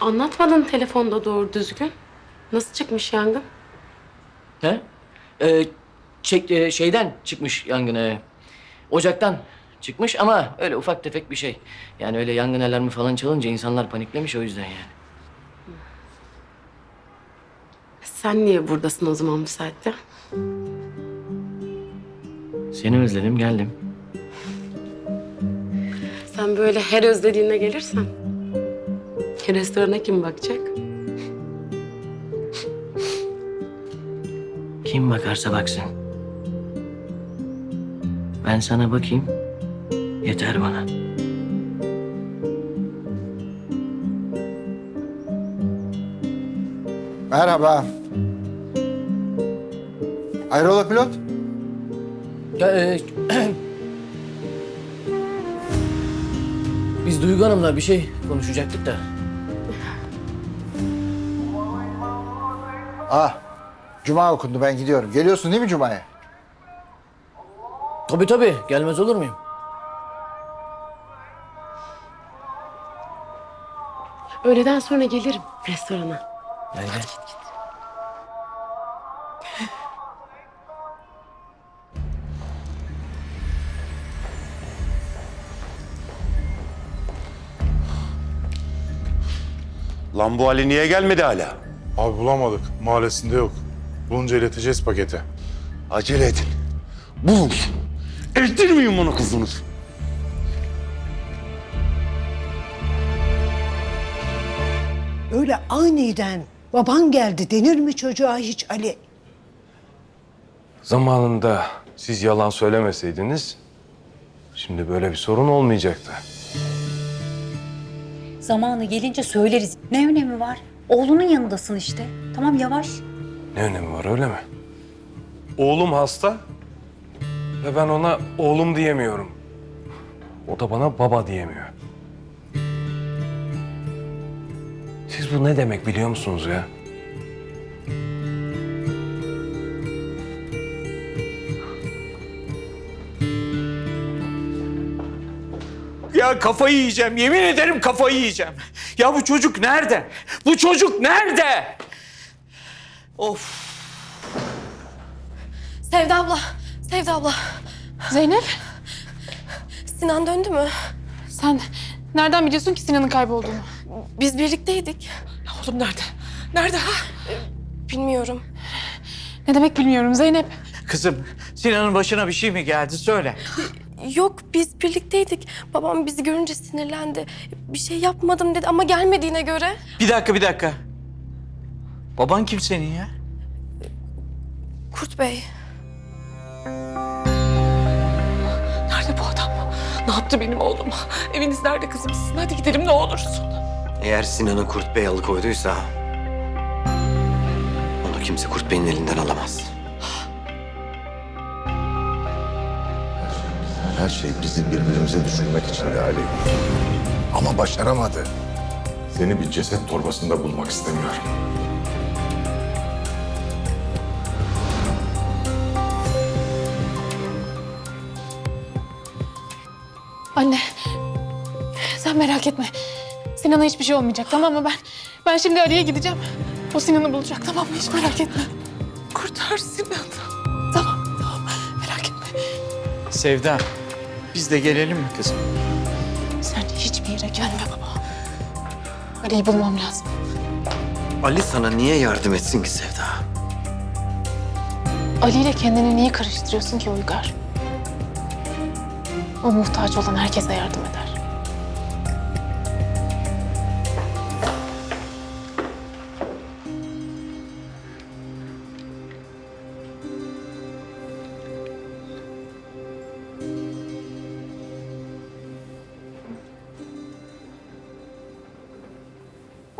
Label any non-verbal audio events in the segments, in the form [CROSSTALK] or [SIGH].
Anlatmadın telefonda doğru düzgün. Nasıl çıkmış yangın? He? Ee, çek, e, şeyden çıkmış yangın. e, ocaktan çıkmış ama öyle ufak tefek bir şey. Yani öyle yangın alarmı falan çalınca insanlar paniklemiş o yüzden yani. Sen niye buradasın o zaman bu saatte? Seni özledim geldim. Sen böyle her özlediğinde gelirsen restorana kim bakacak? Kim bakarsa baksın. Ben sana bakayım. Yeter bana. Merhaba. Hayrola pilot? E, [CLEARS THROAT] Biz Duygu Hanım'la bir şey konuşacaktık da. Ah, Cuma okundu ben gidiyorum. Geliyorsun değil mi Cuma'ya? Tabii tabii gelmez olur muyum? Öğleden sonra gelirim restorana. Gel gel. Lan bu Ali niye gelmedi hala? Abi bulamadık. Mahallesinde yok. Bulunca ileteceğiz pakete. Acele edin. Bulun. Eldirmeyin bana kızını. Öyle aniden baban geldi denir mi çocuğa hiç Ali? Zamanında siz yalan söylemeseydiniz şimdi böyle bir sorun olmayacaktı. Zamanı gelince söyleriz. Ne önemi var? Oğlunun yanındasın işte. Tamam yavaş. Ne önemi var öyle mi? Oğlum hasta ve ben ona oğlum diyemiyorum. O da bana baba diyemiyor. Siz bu ne demek biliyor musunuz ya? Ya kafayı yiyeceğim. Yemin ederim kafayı yiyeceğim. Ya bu çocuk nerede? Bu çocuk nerede? Of. Sevda abla, Sevda abla. Zeynep, Sinan döndü mü? sen nereden biliyorsun ki Sinan'ın kaybolduğunu? Biz birlikteydik. Oğlum nerede? Nerede ha? Bilmiyorum. Ne demek bilmiyorum Zeynep. Kızım Sinan'ın başına bir şey mi geldi? Söyle. [LAUGHS] Yok biz birlikteydik. Babam bizi görünce sinirlendi. Bir şey yapmadım dedi ama gelmediğine göre. Bir dakika bir dakika. Baban kim senin ya? Kurt Bey. Nerede bu adam? Ne yaptı benim oğluma? Eviniz nerede kızım sizin? Hadi gidelim ne olursun. Eğer Sinan'ı Kurt Bey alıkoyduysa... ...onu kimse Kurt Bey'in elinden alamaz. Her şey bizi birbirimize düşürmek için Ali. Ama başaramadı. Seni bir ceset torbasında bulmak istemiyorum. Anne, sen merak etme. Sinan'a hiçbir şey olmayacak tamam mı? Ben ben şimdi Ali'ye gideceğim. O Sinan'ı bulacak tamam mı? Hiç merak etme. Kurtar Sinan'ı. Tamam, tamam. Merak etme. Sevda. Biz de gelelim mi kızım? Sen hiçbir yere gelme baba. Ali'yi bulmam lazım. Ali sana niye yardım etsin ki Sevda? Ali ile kendini niye karıştırıyorsun ki Uygar? O muhtaç olan herkese yardım eder.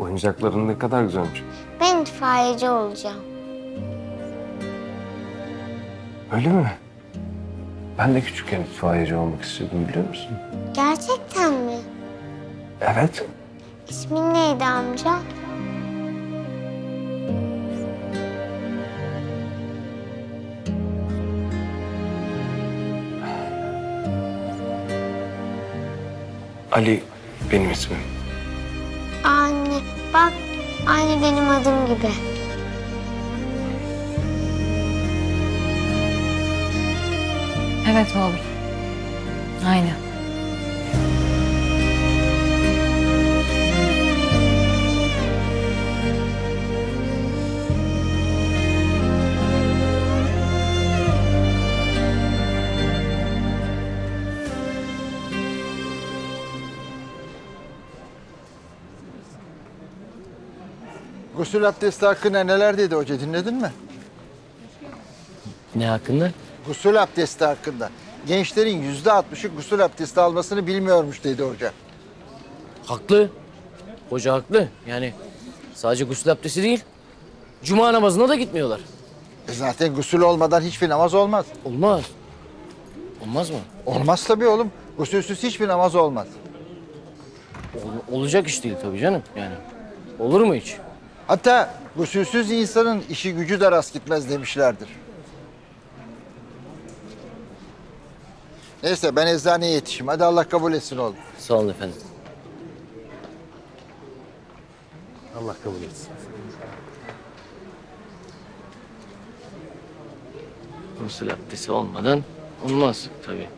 Oyuncakların ne kadar güzelmiş. Ben itfaiyeci olacağım. Öyle mi? Ben de küçükken itfaiyeci olmak istiyordum biliyor musun? Gerçekten mi? Evet. İsmin neydi amca? Ali benim ismim. Bak aynı benim adım gibi. Evet oğlum. Aynen. Gusül abdesti hakkında neler dedi hoca dinledin mi? Ne hakkında? Gusül abdesti hakkında. Gençlerin yüzde altmışı gusül abdesti almasını bilmiyormuş dedi hoca. Haklı. Hoca haklı. Yani sadece gusül abdesti değil. Cuma namazına da gitmiyorlar. E zaten gusül olmadan hiçbir namaz olmaz. Olmaz. Olmaz mı? Olmaz tabii oğlum. Gusülsüz hiçbir namaz olmaz. Ol- olacak iş değil tabii canım yani. Olur mu hiç? Hatta gusülsüz insanın işi gücü de rast gitmez demişlerdir. Neyse ben eczaneye yetişeyim. Hadi Allah kabul etsin oğlum. Sağ olun efendim. Allah kabul etsin. Gusül abdesti olmadan olmaz tabii.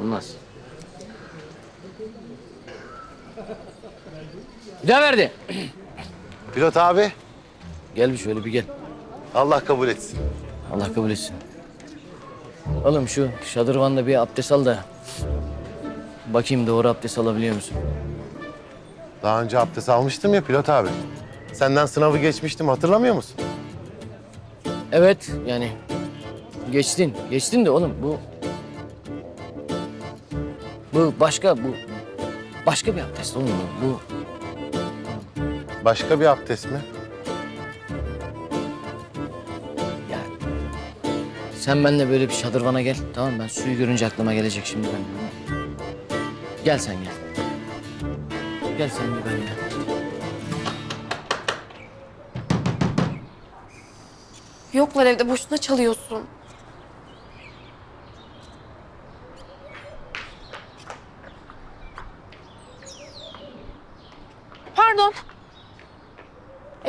Olmaz. Bir daha verdi. Pilot abi Gel bir şöyle bir gel. Allah kabul etsin. Allah kabul etsin. Oğlum şu şadırvanda bir abdest al da bakayım doğru abdest alabiliyor musun? Daha önce abdest almıştım ya pilot abi. Senden sınavı geçmiştim hatırlamıyor musun? Evet yani geçtin. Geçtin de oğlum bu bu başka bu başka bir abdest oğlum bu. Bu Başka bir abdest mi? ya sen benimle böyle bir şadırvana gel tamam mı? Ben suyu görünce aklıma gelecek şimdi ben. Gel sen gel. Gel sen bir ben gel. Yoklar evde boşuna çalıyorsun.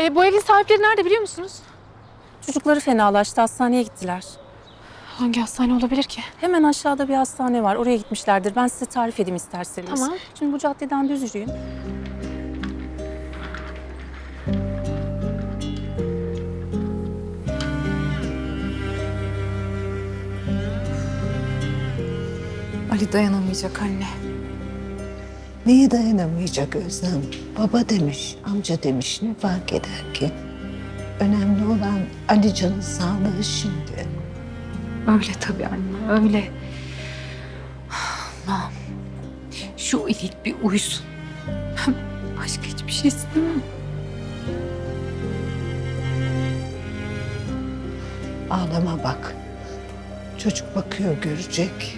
Ee, bu evin sahipleri nerede biliyor musunuz? Çocukları fenalaştı. Hastaneye gittiler. Hangi hastane olabilir ki? Hemen aşağıda bir hastane var. Oraya gitmişlerdir. Ben size tarif edeyim isterseniz. Tamam. Şimdi bu caddeden düz yürüyün. Ali dayanamayacak anne. Neye dayanamayacak Özlem? Baba demiş, amca demiş ne fark eder ki? Önemli olan Alican'ın sağlığı şimdi. Öyle tabii anne, öyle. Allah'ım. Şu ilik bir uyusun. Başka hiçbir şey istemem. Ağlama bak. Çocuk bakıyor görecek.